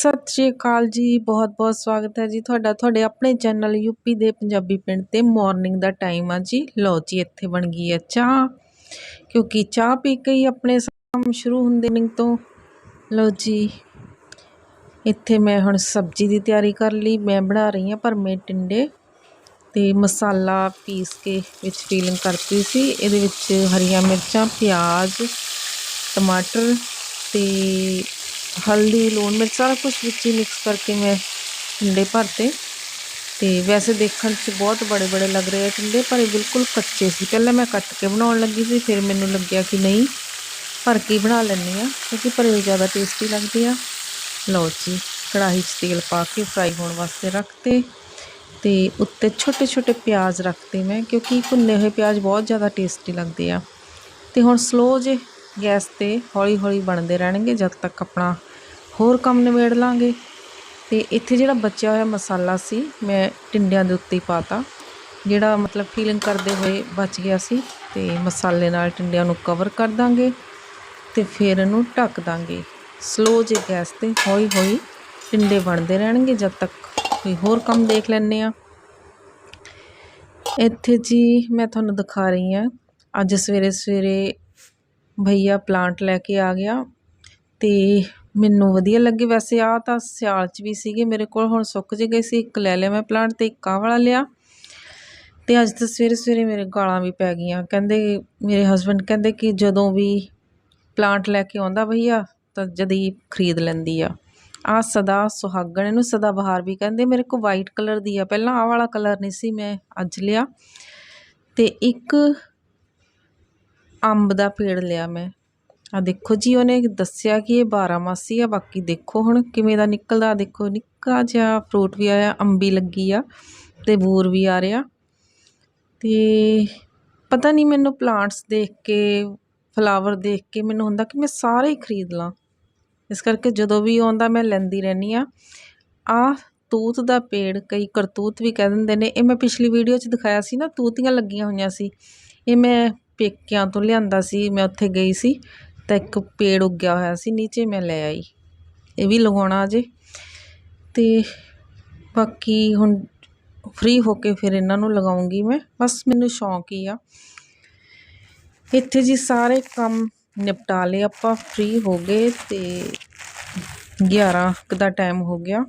ਸਤਿ ਸ਼੍ਰੀ ਅਕਾਲ ਜੀ ਬਹੁਤ ਬਹੁਤ ਸਵਾਗਤ ਹੈ ਜੀ ਤੁਹਾਡਾ, ਤੁਹਾਡੇ ਆਪਣੇ ਚੈਨਲ ਯੂਪੀ ਦੇ ਪੰਜਾਬੀ ਪਿੰਡ ਤੇ ਮਾਰਨਿੰਗ ਦਾ ਟਾਈਮ ਆ ਜੀ। ਲਓ ਜੀ, ਇੱਥੇ ਬਣ ਗਈ ਹੈ ਚਾਹ, ਕਿਉਂਕਿ ਚਾਹ ਪੀ ਕੇ ਹੀ ਆਪਣੇ ਕੰਮ ਸ਼ੁਰੂ ਹੁੰਦੇ ਨੇ ਤੋਂ। ਲਓ ਜੀ, ਇੱਥੇ ਮੈਂ ਹੁਣ ਸਬਜ਼ੀ ਦੀ ਤਿਆਰੀ ਕਰ ਲਈ, ਮੈਂ ਬਣਾ ਰਹੀ ਹਾਂ ਭਰਮੇ ਟਿੰਡੇ ਤੇ ਮਸਾਲਾ ਪੀਸ ਕੇ ਵਿੱਚ ਫੀਲਿੰਗ ਕਰਤੀ ਸੀ। ਇਹਦੇ ਵਿੱਚ ਹਰੀਆਂ ਮਿਰਚਾਂ, ਪਿਆਜ਼, ਟਮਾਟਰ ਤੇ ਹਲਦੀ, ਲੂਣ ਮਿਰਚ ਸਾਰਾ ਕੁਝ ਵਿੱਚ ਹੀ ਮਿਕਸ ਕਰਕੇ ਮੈਂ ਟਿੰਡੇ ਭਰਤੇ। ਤੇ ਵੈਸੇ ਦੇਖਣ 'ਚ ਬਹੁਤ ਬੜੇ ਬੜੇ ਲੱਗ ਰਹੇ ਆ ਟਿੰਡੇ ਪਰ ਇਹ ਬਿਲਕੁਲ ਕੱਚੇ ਸੀ। ਪਹਿਲਾਂ ਮੈਂ ਕੱਟ ਕੇ ਬਣਾਉਣ ਲੱਗੀ ਸੀ, ਫਿਰ ਮੈਨੂੰ ਲੱਗਿਆ ਕਿ ਨਹੀਂ, ਭਰ ਕੇ ਬਣਾ ਲੈਂਦੀ ਆ ਕਿਉਂਕਿ ਭਰੇ ਜ਼ਿਆਦਾ ਟੇਸਟੀ ਲੱਗਦੇ ਆ। ਲਓ ਜੀ, ਕੜਾਹੀ 'ਚ ਤੇਲ ਪਾ ਕੇ ਫਰਾਈ ਹੋਣ ਵਾਸਤੇ ਰੱਖਤੇ। ਤੇ ਉੱਤੇ ਛੋਟੇ ਛੋਟੇ ਪਿਆਜ਼ ਰੱਖਤੇ ਮੈਂ, ਕਿਉਂਕਿ ਭੁੰਨੇ ਹੋਏ ਪਿਆਜ਼ ਬਹੁਤ ਜ਼ਿਆਦਾ ਟੇਸਟੀ ਲੱਗਦੇ ਆ। ਤੇ ਹੁਣ ਸਲੋ ਜੇ ਗੈਸ ਤੇ ਹੌਲੀ ਹੌਲੀ ਬਣਦੇ ਰਹਿਣਗੇ, ਜਦ ਤੱਕ ਆਪਣਾ ਹੋਰ ਕੰਮ ਨਿਬੇੜ ਲਾਂਗੇ। ਤੇ ਇੱਥੇ ਜਿਹੜਾ ਬਚਿਆ ਹੋਇਆ ਮਸਾਲਾ ਸੀ, ਮੈਂ ਟਿੰਡਿਆਂ ਦੇ ਉੱਤੇ ਹੀ ਪਾਤਾ। ਜਿਹੜਾ ਮਤਲਬ ਫੀਲਿੰਗ ਕਰਦੇ ਹੋਏ ਬਚ ਗਿਆ ਸੀ, ਤੇ ਮਸਾਲੇ ਨਾਲ ਟਿੰਡਿਆਂ ਨੂੰ ਕਵਰ ਕਰ ਦਾਂਗੇ ਤੇ ਫਿਰ ਇਹਨੂੰ ਢੱਕ ਦਾਂਗੇ। ਸਲੋ ਜੇ ਗੈਸ ਤੇ ਹੌਲੀ ਹੌਲੀ ਟਿੰਡੇ ਬਣਦੇ ਰਹਿਣਗੇ, ਜਦ ਤੱਕ ਕੋਈ ਹੋਰ ਕੰਮ ਦੇਖ ਲੈਣੇ ਆ ਇੱਥੇ ਜੀ ਮੈਂ ਤੁਹਾਨੂੰ ਦਿਖਾ ਰਹੀ ਹਾਂ। ਅੱਜ ਸਵੇਰੇ ਸਵੇਰੇ ਭਈਆ ਪਲਾਂਟ ਲੈ ਕੇ ਆ ਗਿਆ ਅਤੇ ਮੈਨੂੰ ਵਧੀਆ ਲੱਗੇ। ਵੈਸੇ ਆ ਤਾਂ ਸਿਆਲ 'ਚ ਵੀ ਸੀਗੇ, ਮੇਰੇ ਕੋਲ ਹੁਣ ਸੁੱਕ ਜੇ ਗਏ ਸੀ। ਇੱਕ ਲੈ ਲਿਆ ਮੈਂ ਪਲਾਂਟ ਅਤੇ ਇੱਕ ਆਹ ਵਾਲਾ ਲਿਆ। ਅਤੇ ਅੱਜ ਤਾਂ ਸਵੇਰੇ ਸਵੇਰੇ ਮੇਰੇ ਗਾਲਾਂ ਵੀ ਪੈ ਗਈਆਂ। ਕਹਿੰਦੇ, ਮੇਰੇ ਹਸਬੈਂਡ ਕਹਿੰਦੇ ਕਿ ਜਦੋਂ ਵੀ ਪਲਾਂਟ ਲੈ ਕੇ ਆਉਂਦਾ ਭਈਆ, ਤਾਂ ਜਦੀ ਖਰੀਦ ਲੈਂਦੀ ਆ। ਆ ਸਦਾ ਸੁਹਾਗਣ, ਇਹਨੂੰ ਸਦਾ ਬਹਾਰ ਵੀ ਕਹਿੰਦੇ। ਮੇਰੇ ਕੋਲ ਵਾਈਟ ਕਲਰ ਦੀ ਆ। ਪਹਿਲਾਂ ਆਹ ਵਾਲਾ ਕਲਰ ਨਹੀਂ ਸੀ ਮੈਂ ਅੱਜ ਲਿਆ। ਅਤੇ ਇੱਕ ਅੰਬ ਦਾ ਪੇੜ ਲਿਆ ਮੈਂ। ਆ ਦੇਖੋ ਜੀ, ਉਹਨੇ ਦੱਸਿਆ ਕਿ ਇਹ 12 ਮਾਸੀ ਆ, ਬਾਕੀ ਦੇਖੋ ਹੁਣ ਕਿਵੇਂ ਦਾ ਨਿਕਲਦਾ। ਦੇਖੋ, ਨਿੱਕਾ ਜਿਹਾ ਫਰੂਟ ਵੀ ਆਇਆ, ਅੰਬੀ ਲੱਗੀ ਆ ਤੇ ਬੂਰ ਵੀ ਆ ਰਿਹਾ। ਤੇ ਪਤਾ ਨਹੀਂ ਮੈਨੂੰ ਪਲਾਂਟਸ ਦੇਖ ਕੇ ਫਲਾਵਰ ਦੇਖ ਕੇ ਮੈਨੂੰ ਹੁੰਦਾ ਕਿ ਮੈਂ ਸਾਰੇ ਹੀ ਖਰੀਦ ਲਾਂ। ਇਸ ਕਰਕੇ ਜਦੋਂ ਵੀ ਆਉਂਦਾ, ਮੈਂ ਲੈਂਦੀ ਰਹਿੰਦੀ ਆ। ਆ ਤੂਤ ਦਾ ਪੇੜ, ਕਈ ਕਰਤੂਤ ਵੀ ਕਹਿ ਦਿੰਦੇ ਨੇ। ਇਹ ਮੈਂ ਪਿਛਲੀ ਵੀਡੀਓ 'ਚ ਦਿਖਾਇਆ ਸੀ ਨਾ, ਤੂਤੀਆਂ ਲੱਗੀਆਂ ਹੋਈਆਂ ਸੀ। ਇਹ ਮੈਂ ਪੇਕਿਆਂ ਤੋਂ ਲਿਆਂਦਾ ਸੀ, ਮੈਂ ਉੱਥੇ ਗਈ ਸੀ ਤਾਂ ਇੱਕ ਪੇੜ ਉੱਗਿਆ ਹੋਇਆ ਸੀ, ਨੀਚੇ ਮੈਂ ਲੈ ਆਈ। ਇਹ ਵੀ ਲਗਾਉਣਾ ਅਜੇ। ਅਤੇ ਬਾਕੀ ਹੁਣ ਫ੍ਰੀ ਹੋ ਕੇ ਫਿਰ ਇਹਨਾਂ ਨੂੰ ਲਗਾਉਂਗੀ ਮੈਂ। ਬਸ ਮੈਨੂੰ ਸ਼ੌਂਕ ਹੀ ਆ। ਇੱਥੇ ਜੀ ਸਾਰੇ ਕੰਮ ਨਿਪਟਾ ਲਏ ਆਪਾਂ ਫ੍ਰੀ ਹੋ ਗਏ ਤੇ 11 ਕੁ ਦਾ ਟਾਈਮ ਹੋ ਗਿਆ।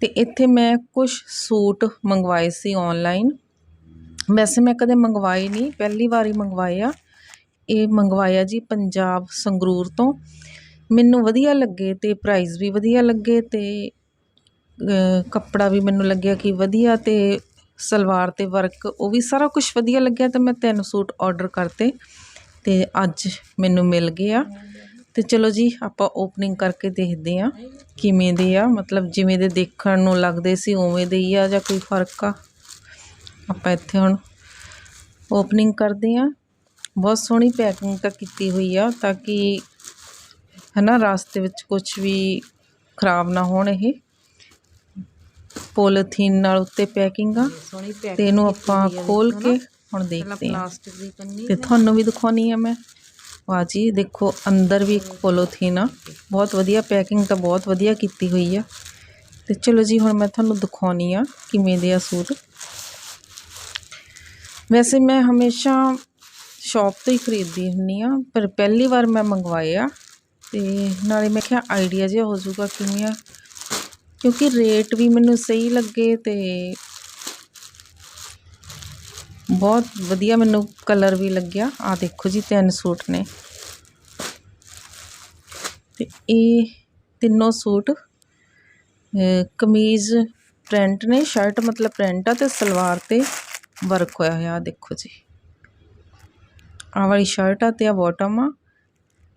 ਤੇ ਇੱਥੇ ਮੈਂ ਕੁਝ ਸੂਟ ਮੰਗਵਾਏ ਸੀ ਆਨਲਾਈਨ ਵੈਸੇ ਮੈਂ ਕਦੇ ਮੰਗਵਾਏ ਨਹੀਂ, ਪਹਿਲੀ ਵਾਰੀ ਮੰਗਵਾਏ ਆ। ਇਹ ਮੰਗਵਾਇਆ ਜੀ ਪੰਜਾਬ ਸੰਗਰੂਰ ਤੋਂ। ਮੈਨੂੰ ਵਧੀਆ ਲੱਗੇ ਤੇ ਪ੍ਰਾਈਸ ਵੀ ਵਧੀਆ ਲੱਗੇ ਤੇ ਕੱਪੜਾ ਵੀ ਮੈਨੂੰ ਲੱਗਿਆ ਕਿ ਵਧੀਆ ਤੇ ਸਲਵਾਰ ਤੇ ਵਰਕ ਉਹ ਵੀ ਸਾਰਾ ਕੁਝ ਵਧੀਆ ਲੱਗਿਆ ਤੇ ਮੈਂ ਤਿੰਨ ਸੂਟ ਆਰਡਰ ਕਰਤੇ ਤੇ ਅੱਜ ਮੈਨੂੰ ਮਿਲ ਗਿਆ ਆ। ਤੇ ਚਲੋ ਜੀ, ਆਪਾਂ ਓਪਨਿੰਗ ਕਰਕੇ ਦੇਖਦੇ ਆ ਕਿਵੇਂ ਦੇ ਆ, ਮਤਲਬ ਜਿਵੇਂ ਦੇ ਦੇਖਣ ਨੂੰ ਲੱਗਦੇ ਸੀ ਉਵੇਂ ਦੇ ਹੀ ਆ ਜਾਂ ਕੋਈ ਫ਼ਰਕ ਆ? ਆਪਾਂ ਇੱਥੇ ਹੁਣ ਓਪਨਿੰਗ ਕਰਦੇ ਆ ਬਹੁਤ ਸੋਹਣੀ ਪੈਕਿੰਗ ਤਾਂ ਕੀਤੀ ਹੋਈ ਆ ਤਾਂ ਕਿ ਹਨਾ ਰਾਸਤੇ ਵਿੱਚ ਕੁਝ ਵੀ ਖਰਾਬ ਨਾ ਹੋਣ ਇਹ। ਪੋਲੀਥੀਨ ਨਾਲ ਉੱਤੇ ਪੈਕਿੰਗ ਆ। ਤੇ ਇਹਨੂੰ ਆਪਾਂ ਖੋਲ ਕੇ ਹੁਣ ਦੇਖਦੇ ਆ ਤੇ ਤੁਹਾਨੂੰ ਵੀ ਦਿਖਾਉਣੀ ਆ ਮੈਂ। ਵਾਹ ਜੀ ਦੇਖੋ ਅੰਦਰ ਵੀ ਇੱਕ ਪੋਲੀਥੀਨ ਆ। ਬਹੁਤ ਵਧੀਆ ਪੈਕਿੰਗ ਤਾਂ ਬਹੁਤ ਵਧੀਆ ਕੀਤੀ ਹੋਈ ਆ। ਤੇ ਚਲੋ ਜੀ ਹੁਣ ਮੈਂ ਤੁਹਾਨੂੰ ਦਿਖਾਉਣੀ ਆ ਕਿਵੇਂ ਦੇ ਆ ਸੂਟ। ਵੈਸੇ ਮੈਂ ਹਮੇਸ਼ਾ ਸ਼ੋਪ ਤੋਂ ਹੀ ਖਰੀਦਦੀ ਹੁੰਦੀ ਹਾਂ, ਪਰ ਪਹਿਲੀ ਵਾਰ ਮੈਂ ਮੰਗਵਾਏ ਆ ਅਤੇ ਨਾਲੇ ਮੈਂ ਕਿਹਾ ਆਈਡੀਆ ਜਿਹਾ ਹੋ ਜਾਊਗਾ ਕਿਵੇਂ ਆ। ਕਿਉਂਕਿ ਰੇਟ ਵੀ ਮੈਨੂੰ ਸਹੀ ਲੱਗੇ ਅਤੇ ਬਹੁਤ ਵਧੀਆ ਮੈਨੂੰ ਕਲਰ ਵੀ ਲੱਗਿਆ। ਆ ਦੇਖੋ ਜੀ, ਤਿੰਨ ਸੂਟ ਨੇ। ਤੇ ਇਹ ਤਿੰਨੋਂ ਸੂਟ ਕਮੀਜ਼ ਪ੍ਰਿੰਟ ਨੇ ਸ਼ਰਟ ਮਤਲਬ ਪ੍ਰਿੰਟ ਆ ਤੇ ਸਲਵਾਰ ਤੇ। ਵਰਕ ਹੋਇਆ ਹੋਇਆ ਦੇਖੋ ਜੀ। ਆ ਵਾਲੀ ਸ਼ਰਟ ਆ ਤੇ ਆ ਬਾਟਮ ਆ।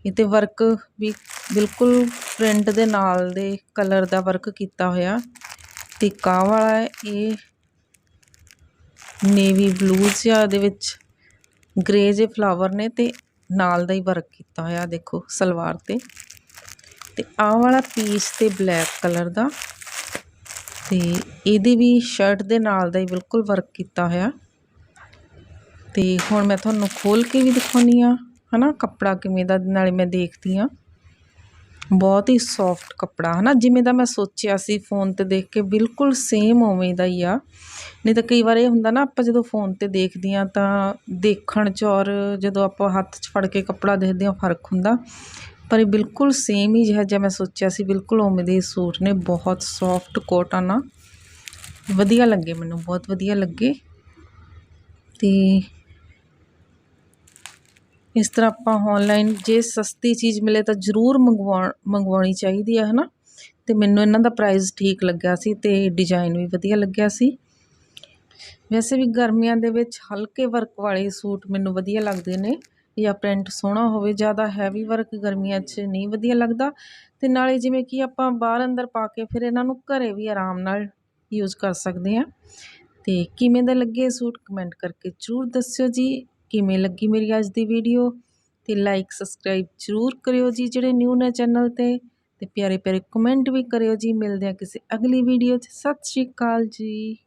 ਇਹ ਤੇ ਵਰਕ ਵੀ ਬਿਲਕੁਲ ਪ੍ਰਿੰਟ ਦੇ ਨਾਲ ਦੇ ਕਲਰ ਦਾ ਵਰਕ ਕੀਤਾ ਹੋਇਆ। ਤੇ ਕਾ ਵਾਲਾ ਇਹ ਨੇਵੀ ਬਲੂ ਜਿਹਾ ਦੇ ਵਿੱਚ। ਗ੍ਰੇ ਜੇ ਫਲਾਵਰ ਨੇ ਤੇ ਨਾਲ ਦਾ ਹੀ ਵਰਕ ਕੀਤਾ ਹੋਇਆ ਦੇਖੋ ਸਲਵਾਰ ਤੇ। ਤੇ ਆਹ ਵਾਲਾ ਪੀਸ ਤੇ ਬਲੈਕ ਕਲਰ ਦਾ। ਤੇ ਇਹਦੇ ਵੀ ਸ਼ਰਟ ਦੇ ਨਾਲ ਦਾ ਹੀ ਬਿਲਕੁਲ ਵਰਕ ਕੀਤਾ ਹੋਇਆ। ਤੇ ਹੁਣ ਮੈਂ ਤੁਹਾਨੂੰ ਖੋਲ ਕੇ ਵੀ ਦਿਖਾਉਣੀ ਆ, ਹਨਾ, ਕੱਪੜਾ ਕਿਵੇਂ ਦਾ, ਨਾਲੇ ਮੈਂ ਦੇਖਦੀ ਆ। ਬਹੁਤ ਹੀ ਸੌਫਟ ਕੱਪੜਾ ਹੈ ਨਾ ਜਿਵੇਂ ਦਾ ਮੈਂ ਸੋਚਿਆ ਸੀ ਫੋਨ 'ਤੇ ਦੇਖ ਕੇ, ਬਿਲਕੁਲ ਸੇਮ ਉਵੇਂ ਦਾ ਹੀ ਆ। ਨਹੀਂ ਤਾਂ ਕਈ ਵਾਰ ਇਹ ਹੁੰਦਾ ਨਾ, ਆਪਾਂ ਜਦੋਂ ਫੋਨ 'ਤੇ ਦੇਖਦੇ ਹਾਂ ਤਾਂ ਦੇਖਣ 'ਚ ਔਰ ਜਦੋਂ ਆਪਾਂ ਹੱਥ 'ਚ ਫੜ ਕੇ ਕੱਪੜਾ ਦੇਖਦੇ ਹਾਂ ਫ਼ਰਕ ਹੁੰਦਾ। ਪਰ ਇਹ ਬਿਲਕੁਲ ਸੇਮ ਹੀ ਜਿਹਾ ਜਿਹਾ ਮੈਂ ਸੋਚਿਆ ਸੀ। ਬਿਲਕੁਲ ਉਵੇਂ ਦੇ ਸੂਟ ਨੇ। ਬਹੁਤ ਸੌਫਟ ਕੋਟਨ ਆ। ਵਧੀਆ ਲੱਗੇ ਮੈਨੂੰ, ਬਹੁਤ ਵਧੀਆ ਲੱਗੇ। ਤੇ ਇਸ ਤਰ੍ਹਾਂ ਆਪਾਂ ਆਨਲਾਈਨ ਜੇ ਸਸਤੀ ਚੀਜ਼ ਮਿਲੇ ਤਾਂ ਜ਼ਰੂਰ ਮੰਗਵਾ, ਮੰਗਵਾਉਣੀ ਚਾਹੀਦੀ ਆ, ਹਨਾ? ਤੇ ਮੈਨੂੰ ਇਹਨਾਂ ਦਾ ਪ੍ਰਾਈਸ ਠੀਕ ਲੱਗਿਆ ਸੀ ਤੇ ਡਿਜ਼ਾਈਨ ਵੀ ਵਧੀਆ ਲੱਗਿਆ ਸੀ। ਵੈਸੇ ਵੀ ਗਰਮੀਆਂ ਦੇ ਵਿੱਚ ਹਲਕੇ ਵਰਕ ਵਾਲੇ ਸੂਟ ਮੈਨੂੰ ਵਧੀਆ ਲੱਗਦੇ ਨੇ। ਜਾਂ ਪ੍ਰਿੰਟ ਸੋਹਣਾ ਹੋਵੇ, ਜ਼ਿਆਦਾ ਹੈਵੀ ਵਰਕ ਗਰਮੀਆਂ 'ਚ ਨਹੀਂ ਵਧੀਆ ਲੱਗਦਾ। ਅਤੇ ਨਾਲੇ ਜਿਵੇਂ ਕਿ ਆਪਾਂ ਬਾਹਰ ਅੰਦਰ ਪਾ ਕੇ ਫਿਰ ਇਹਨਾਂ ਨੂੰ ਘਰ ਵੀ ਆਰਾਮ ਨਾਲ ਯੂਜ਼ ਕਰ ਸਕਦੇ ਹਾਂ। ਅਤੇ ਕਿਵੇਂ ਦਾ ਲੱਗੇ ਸੂਟ ਕਮੈਂਟ ਕਰਕੇ ਜ਼ਰੂਰ ਦੱਸਿਓ ਜੀ। ਕਿਵੇਂ ਲੱਗੀ ਮੇਰੀ ਅੱਜ ਦੀ ਵੀਡੀਓ ਅਤੇ ਲਾਈਕ ਸਬਸਕ੍ਰਾਈਬ ਜ਼ਰੂਰ ਕਰਿਓ ਜੀ ਜਿਹੜੇ ਨਿਊ ਨੇ ਚੈਨਲ ਤੇ। ਅਤੇ ਪਿਆਰੇ ਪਿਆਰੇ ਕਮੈਂਟ ਵੀ ਕਰਿਓ ਜੀ। ਮਿਲਦੇ ਆ ਕਿਸੇ ਅਗਲੀ ਵੀਡੀਓ 'ਚ। ਸਤਿ ਸ਼੍ਰੀ ਅਕਾਲ ਜੀ।